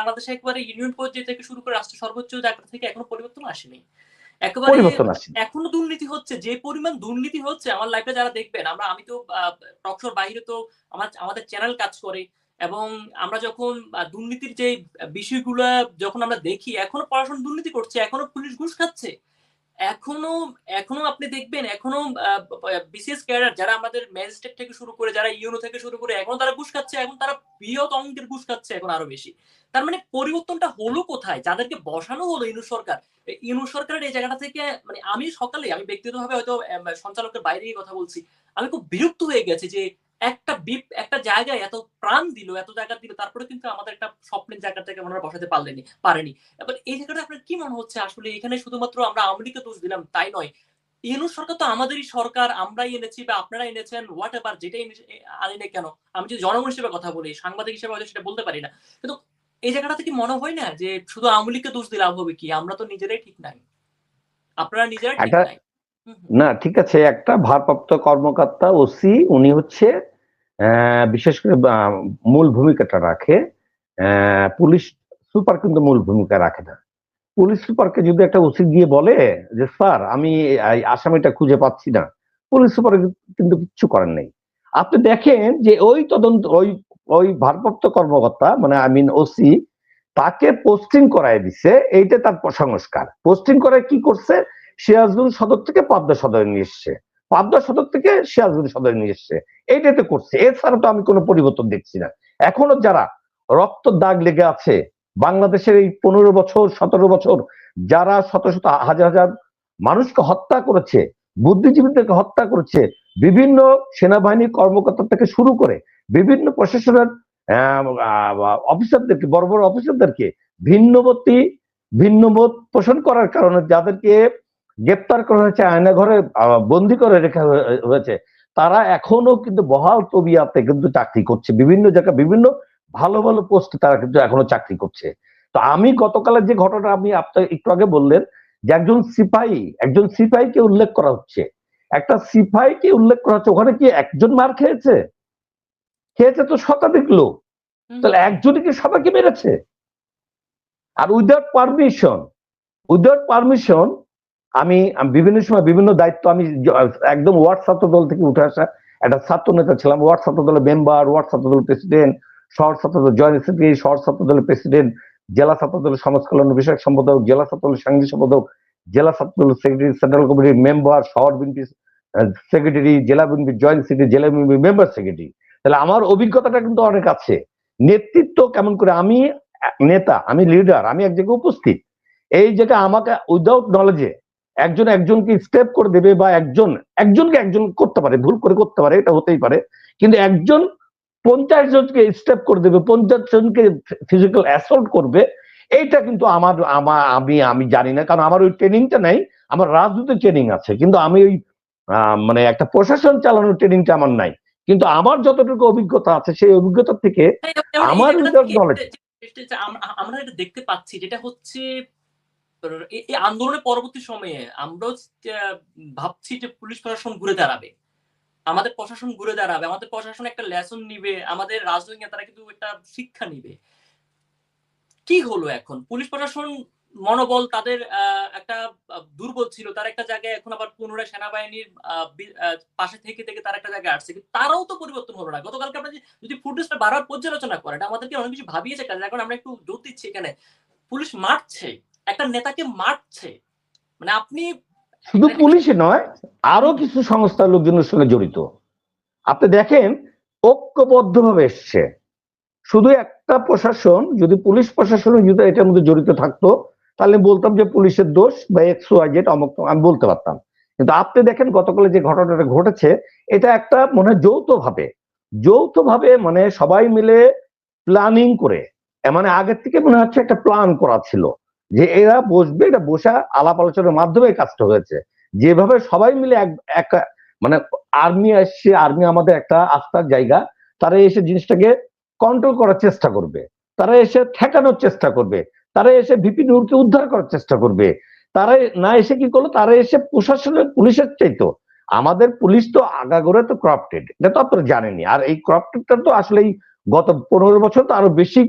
বাংলাদেশে একবারে ইউনিয়ন পর্যায়ে থেকে শুরু করে রাষ্ট্র সর্বোচ্চ জায়গা থেকে এখনও পরিবর্তন আসেনি। একেবারে এখনও দুর্নীতি হচ্ছে যে পরিমাণ দুর্নীতি হচ্ছে আমার লাইফে যারা দেখবেন আমরা আমি তো টকশোর বাইরে তো আমার আমাদের চ্যানেল কাজ করে এবং আমরা যখন দুর্নীতির যে বিষয়গুলো যখন আমরা দেখি এখনও পড়াশোনা দুর্নীতি করছে এখনও পুলিশ ঘুষ খাচ্ছে এখনও এখনও আপনি দেখবেন, এখনও বিসিএস ক্যাডার যারা আমাদের ম্যাজিস্ট্রেট থেকে শুরু করে, যারা ইউনো থেকে শুরু করে, এখনও তারা ঘুষ খাচ্ছে, এখন তারা বৃহৎ অঙ্কের ঘুষ খাচ্ছে এখন আরও বেশি। তার মানে পরিবর্তনটা হলো কোথায়? যাদেরকে বসানো হলো ইনু সরকার ইনু সরকারের এই জায়গাটা থেকে মানে আমি সকালে, আমি ব্যক্তিগতভাবে হয়তো সঞ্চালকের বাইরে কথা বলছি, আমি খুব বিরক্ত হয়ে গেছি যে একটা বিপ একটা জায়গায় এত প্রাণ দিল এত জায়গা দিল তারপরে কিন্তু আমাদের একটা স্বপ্নের জায়গা থেকে ওনারা বসাতে পারলেনি পারেনি। এবার এই জায়গাটা আপনার কি মনে হচ্ছে? আসলে এখানে শুধুমাত্র আমরা আওয়ামী দোষ দিলাম তাই নয়। ইউনু সরকার তো আমাদেরই সরকার আমরাই এনেছি বা আপনারা এনেছেন হোয়াট এভার যেটাই এনে- আনি কেন? আমি যদি জনগণ হিসেবে কথা বলি সাংবাদিক হিসেবে হয়তো সেটা বলতে পারি না। কিন্তু এই জায়গাটা থেকে মনে হয় না যে শুধু আওয়ামী লীগকে দোষ দিলাম হবে কি? আমরা তো নিজেরাই ঠিক নাই। আপনারা নিজেরাই ঠিক নাই। না ঠিক আছে একটা ভারপ্রাপ্ত কর্মকর্তা ওসি উনি হচ্ছে বিশেষ করে মূল ভূমিকাটা রাখে পুলিশ সুপার কিন্তু মূল ভূমিকা রাখে না। পুলিশ সুপারকে যদি একটা ওসি গিয়ে বলে যে, স্যার, আমি আসামিটা খুঁজে পাচ্ছি না। পুলিশ সুপার কিন্তু কিচ্ছু করেন নেই। আপনি দেখেন যে ওই তদন্ত, ওই ওই ভারপ্রাপ্ত কর্মকর্তা মানে আই মিন ওসি, তাকে পোস্টিং করায় দিছে, এইটা তার সংস্কার পোস্টিং করে কি করছে? সিরাজগঞ্জ সদর থেকে পাবদা সদরে নিয়ে এসছে। পাবদা সদর থেকে সিরাজগঞ্জ সদরে নিয়ে এসছে। এইটাতে করছে। এছাড়া তো আমি কোনো পরিবর্তন দেখছি না। এখনও যারা রক্ত দাগ লেগে আছে, বাংলাদেশের এই পনেরো বছর, সতেরো বছর যারা শত শত হাজার হাজার মানুষকে হত্যা করেছে, বুদ্ধিজীবীদেরকে হত্যা করেছে, বিভিন্ন সেনাবাহিনী কর্মকর্তা থেকে শুরু করে বিভিন্ন প্রশাসনের অফিসারদেরকে, বড় বড় অফিসারদেরকে ভিন্নবতী ভিন্নমত পোষণ করার কারণে যাদেরকে গ্রেপ্তার করা হয়েছে আয়নাঘরে বন্দি করে রেখা হয়ে- হয়েছে। তারা এখনও কিন্তু বহাল তবিয়াতে কিন্তু চাকরি করছে। বিভিন্ন জায়গায় বিভিন্ন ভালো ভালো পোস্টে তারা কিন্তু এখনও চাকরি করছে। তো আমি গতকালের যে ঘটনা আপনি আপনার একটু আগে বললেন যে একজন সিপাহী একজন সিপাহীকে উল্লেখ করা হচ্ছে। একটা সিপাহীকে উল্লেখ করা হচ্ছে ওখানে কি একজন মার খেয়েছে? খেয়েছে তো শতাধিক লোক। তাহলে একজনই কি সবাইকে মেরেছে? আর উইদাউট পারমিশন উইদাউট পারমিশন আমি বিভিন্ন সময় বিভিন্ন দায়িত্ব আমি একদম ওয়ার্ড ছাত্র দল থেকে উঠে আসা একটা ছাত্র নেতা ছিলাম। ওয়ার্ড ছাত্র দলের মেম্বার, ওয়ার্ড ছাত্র দলের প্রেসিডেন্ট, শহর ছাত্র দল জয়েন্ট সেক্রেটারি, শহর ছাত্র দলের প্রেসিডেন্ট, জেলা ছাত্র দলের সমাজ কল্যাণ বিষয়ক সম্পাদক, জেলা ছাত্র দলের সাংবাদিক সম্পাদক, জেলা ছাত্র দলের সেক্রেটারি, সেন্ট্রাল কমিটির মেম্বার, শহর বিএনপি সেক্রেটারি, জেলা বিএনপি জয়েন্ট সেক্রেটারি, জেলা বিএনপি মেম্বার সেক্রেটারি। তাহলে আমার অভিজ্ঞতাটা কিন্তু অনেক আছে। নেতৃত্ব কেমন করে আমি, নেতা, আমি লিডার আমি এক জায়গায় উপস্থিত। এই জায়গায় আমাকে উইদাউট নলেজে একজন একজনকে স্টেপ করে দেবে বা একজন একজনকে একজন করতে পারে ভুল করে করতে পারে এটা হতেই পারে। কিন্তু একজন পঞ্চাশ জনকে স্টেপ করে দেবে পঞ্চাশ জনকে ফিজিক্যাল অ্যাসল্ট করবে এইটা কিন্তু আমার আমার আমি আমি জানি না। কারণ আমার ওই ট্রেনিংটা নাই আমার রাজনৈতিক ট্রেনিং আছে। কিন্তু আমি ওই মানে একটা প্রশাসন চালানোর ট্রেনিংটা আমার নাই। কিন্তু আমার যতটুকু অভিজ্ঞতা আছে সেই অভিজ্ঞতা থেকে হ্যাঁ, আমার আম- আমরা এটা দেখতে পাচ্ছি যেটা হচ্ছে এই- আন্দোলনের পরবর্তী সময়ে আমরাও ভাবছি যে পুলিশ প্রশাসন ঘুরে দাঁড়াবে। আমাদের প্রশাসন ঘুরে দাঁড়াবে, আমাদের প্রশাসন একটা লেসন নিবে, আমাদের রাজনৈতিক নেতারা কিন্তু একটা শিক্ষা নিবে। কি হলো এখন? পুলিশ প্রশাসন মনোবল তাদের একটা দুর্বল ছিল। তার একটা জায়গায় এখন আবার পুনরায় সেনাবাহিনীর পাশে থেকে থেকে তার একটা জায়গায় আসছে। কিন্তু তারাও তো পরিবর্তন হলো না। গতকালকে আমরা যদি ফুটেজটা বারবার পর্যালোচনা করে এটা আমাদেরকে অনেক কিছু ভাবিয়েছে কাজে এখন আমরা একটু জোর দিচ্ছি এখানে। পুলিশ মারছে। একটা নেতাকে মারছে। মানে আপনি শুধু পুলিশে নয়, আরও কিছু সংস্থার লোকজনের সঙ্গে জড়িত। আপনি দেখেন, ঐক্যবদ্ধভাবে এসছে। শুধু একটা প্রশাসন, যদি পুলিশ প্রশাসন যদি এটার মধ্যে জড়িত থাকতো, তাহলে বলতাম যে পুলিশের দোষ বা এক্স ওয়াই জেড অমুক আমি বলতে পারতাম। কিন্তু আপনি দেখেন, গতকালে যে ঘটনাটা ঘটেছে, এটা একটা মনে যৌথভাবে। যৌথভাবে মানে সবাই মিলে প্ল্যানিং করে। মানে আগের থেকে মনে হচ্ছে একটা প্ল্যান করা ছিল। যে এরা বসবে, এটা বসা আলাপ আলোচনার মাধ্যমে কাজটা হয়েছে। যেভাবে সবাই মিলে এক একটা মানে আর্মি আসছে আর্মি আমাদের একটা আস্থার জায়গা, তারা এসে জিনিসটাকে কন্ট্রোল করার চেষ্টা করবে। তারা এসে ঠেকানোর চেষ্টা করবে। তারা এসে ভিপি নূরকে উদ্ধার করার চেষ্টা করবে। তারা না এসে কি করল? তারা এসে প্রশাসনের পুলিশের চাইতো। আমাদের পুলিশ তো আগাগোড়া তো ক্রাপ্টেড এটা তো আপনারা জানেনই। আর এই ক্রাপ্টেডটা তো আসলে এই গত পনেরো বছর তো আরও বেশি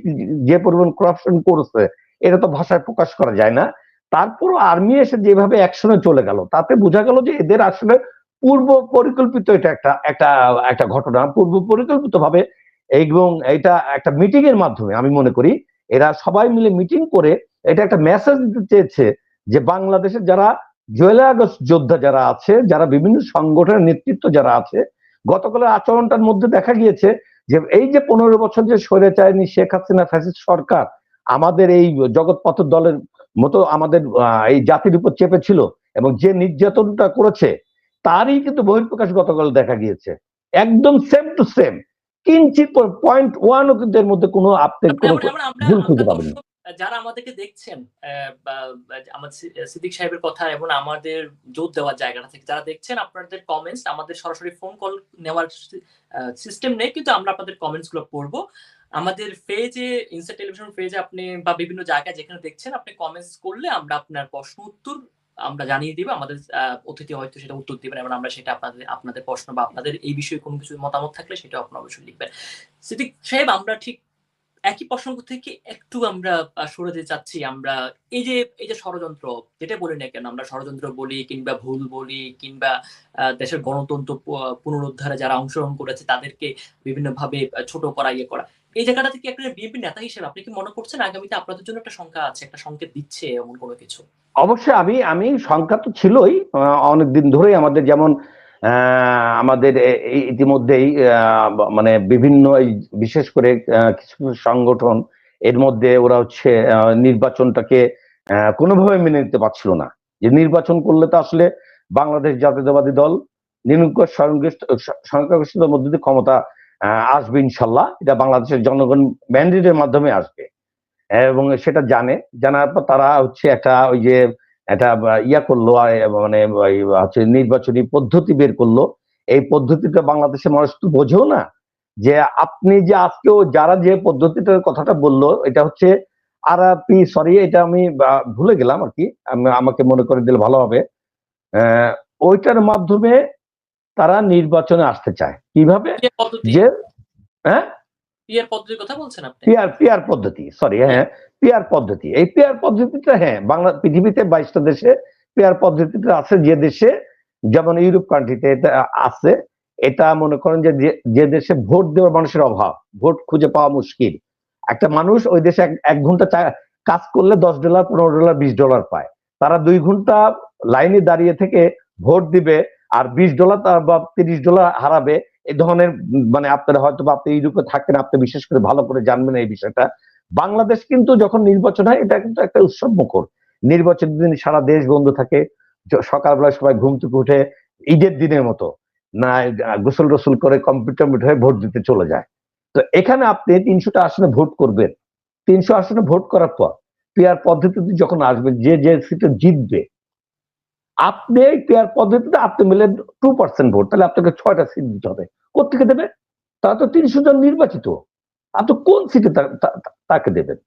যে পরিমাণ করাপশন করেছে এটা তো ভাষায় প্রকাশ করা যায় না। তারপরও আর্মি এসে যেভাবে অ্যাকশনে চলে গেল, তাতে বোঝা গেল যে এদের আসলে পূর্ব পরিকল্পিত এটা একটা একটা একটা ঘটনা। পূর্ব পরিকল্পিত ভাবে এবং এটা একটা মিটিং এর মাধ্যমে আমি মনে করি, এরা সবাই মিলে মিটিং করে এটা একটা মেসেজ দিতে চেয়েছে যে বাংলাদেশের যারা জুয়েলাই আগস্ট যোদ্ধা যারা আছে, যারা বিভিন্ন সংগঠনের নেতৃত্ব যারা আছে, গতকালের আচরণটার মধ্যে দেখা গিয়েছে যে এই যে পনেরো বছর যে সরে চায়নি শেখ হাসিনা ফ্যাসিস্ট সরকার আমাদের এই জগৎপথ দলের মতো আমাদের এই জাতির উপর চেপেছিল এবং যে নির্যাতনটা করেছে তারই কিন্তু বহিঃপ্রকাশ গতকাল দেখা গিয়েছে। একদম সেম টু সেম কিঞ্চিত পয়েন্ট ওয়ানও কিন্তু এর মধ্যে কোনো আপনি কোনো আমরা- আমরা- আমরা- ভুল খুঁজে আমরা পাবেন। না। যারা আমাদেরকে দেখছেন আমাদের সিদ্দিক সাহেবের কথা এবং আমাদের জোর দেওয়ার জায়গাটা থেকে যারা দেখছেন আপনাদের কমেন্টস আমাদের সরাসরি ফোন কল নেওয়ার সিস্টেম নেই কিন্তু আমরা আপনাদের কমেন্টসগুলো পড়ব। আমাদের পেজে ইনস্টা টেলিভিশন পেজে আপনি বা বিভিন্ন জায়গায় যেখানে দেখছেন, আপনি কমেন্টস করলে আমরা আপনার প্রশ্ন উত্তর আমরা জানিয়ে দিব। আমাদের অতিথি হয়তো সেটা উত্তর দিবেন এবং আমরা সেটা আপনাদের আপনাদের প্রশ্ন বা আপনাদের এই বিষয়ে কোনো কিছু মতামত থাকলে সেটা আপনারা অবশ্যই লিখবেন। সিদ্দিক সাহেব, আমরা ঠিক একই প্রসঙ্গ থেকে একটু আমরা সরে যেতে চাচ্ছি। আমরা এই যে এই যে ষড়যন্ত্র, যেটা বলি না কেন, আমরা ষড়যন্ত্র বলি কিংবা ভুল বলি কিংবা দেশের গণতন্ত্র পুনরুদ্ধারে যারা অংশগ্রহণ করেছে তাদেরকে বিভিন্নভাবে ছোট করা ইয়ে করা। এই জায়গাটা থেকে একটা বিএনপি নেতা হিসেবে আপনি কি মনে করছেন আগামীতে আপনাদের জন্য একটা সংখ্যা আছে, একটা সংকেত দিচ্ছে এমন কোনো কিছু? অবশ্যই আমি আমি সংখ্যা তো ছিলই অনেকদিন ধরেই আমাদের যেমন আমাদের ইতিমধ্যেই মানে বিভিন্ন বিশেষ করে কিছু সংগঠন এর মধ্যে ওরা হচ্ছে নির্বাচনটাকে কোনোভাবে মেনে নিতে পারছিল না। যে নির্বাচন করলে তো আসলে বাংলাদেশ জাতীয়তাবাদী দল, নিরঙ্কুশ সংখ্যাগরিষ্ঠতার মধ্যে ক্ষমতা আসবে ইনশাল্লাহ। এটা বাংলাদেশের জনগণ ম্যান্ডেটের মাধ্যমে আসবে। এবং সেটা জানে। জানার পর তারা হচ্ছে একটা ওই যে একটা ইয়া করল মানে হচ্ছে নির্বাচনী পদ্ধতি বের করল। এই পদ্ধতিটা বাংলাদেশের মানুষ তো বোঝেও না যে আপনি যে আজকেও যারা যে পদ্ধতিটার কথাটা বলল এটা হচ্ছে আর পি সরি এটা আমি ভুলে গেলাম আর কি। আমাকে মনে করে দিলে ভালো হবে। আহ, ওইটার মাধ্যমে তারা নির্বাচনে আসতে চায়। কীভাবে? যে হ্যাঁ? পিয়ার পদ্ধতির কথা বলছেন আপনি? পিয়ার পিয়ার পদ্ধতি সরি হ্যাঁ পিয়ার পদ্ধতি। এই পিয়ার পদ্ধতিটা হ্যাঁ বাংলা পৃথিবীতে বাইশটা দেশে পিয়ার পদ্ধতিটা আছে। যে দেশে যেমন ইউরোপ কান্ট্রিতে এটা আছে এটা মনে করেন যে যে- দেশে ভোট দেওয়ার মানুষের অভাব। ভোট খুঁজে পাওয়া মুশকিল। একটা মানুষ ওই দেশে এক- ঘণ্টা কাজ করলে দশ ডলার পনেরো ডলার বিশ ডলার পায়। তারা দুই ঘণ্টা লাইনে দাঁড়িয়ে থেকে ভোট দিবে। আর বিশ ডলার বা তিরিশ ডলার হারাবে এই ধরনের মানে আপনারা হয়তো আপনি ইউরোপে থাকেন আপনি বিশেষ করে ভালো করে জানবেন এই বিষয়টা। বাংলাদেশ কিন্তু যখন নির্বাচন হয়, এটা কিন্তু একটা উৎসব মুখর। নির্বাচনের দিন সারা দেশ বন্ধ থাকে সকালবেলা সবাই ঘুম থেকে উঠে ঈদের দিনের মতো না, গোসল রসুল করে কম্পিউটার হয়ে ভোট দিতে চলে যায়। তো এখানে আপনি তিনশোটা আসনে ভোট করবেন। তিনশো আসনে ভোট করার পর পেয়ার পদ্ধতিতে যখন আসবেন, যে যে সিটে জিতবে আপনি এই পদ্ধতিতে আপনি মিলে টু পার্সেন্ট ভোট, তাহলে আপনাকে ছয়টা সিট দিতে হবে। কোথেকে দেবে? তারা তো তিনশো জন নির্বাচিত। আপনি কোন সিটে তাকে দেবেন?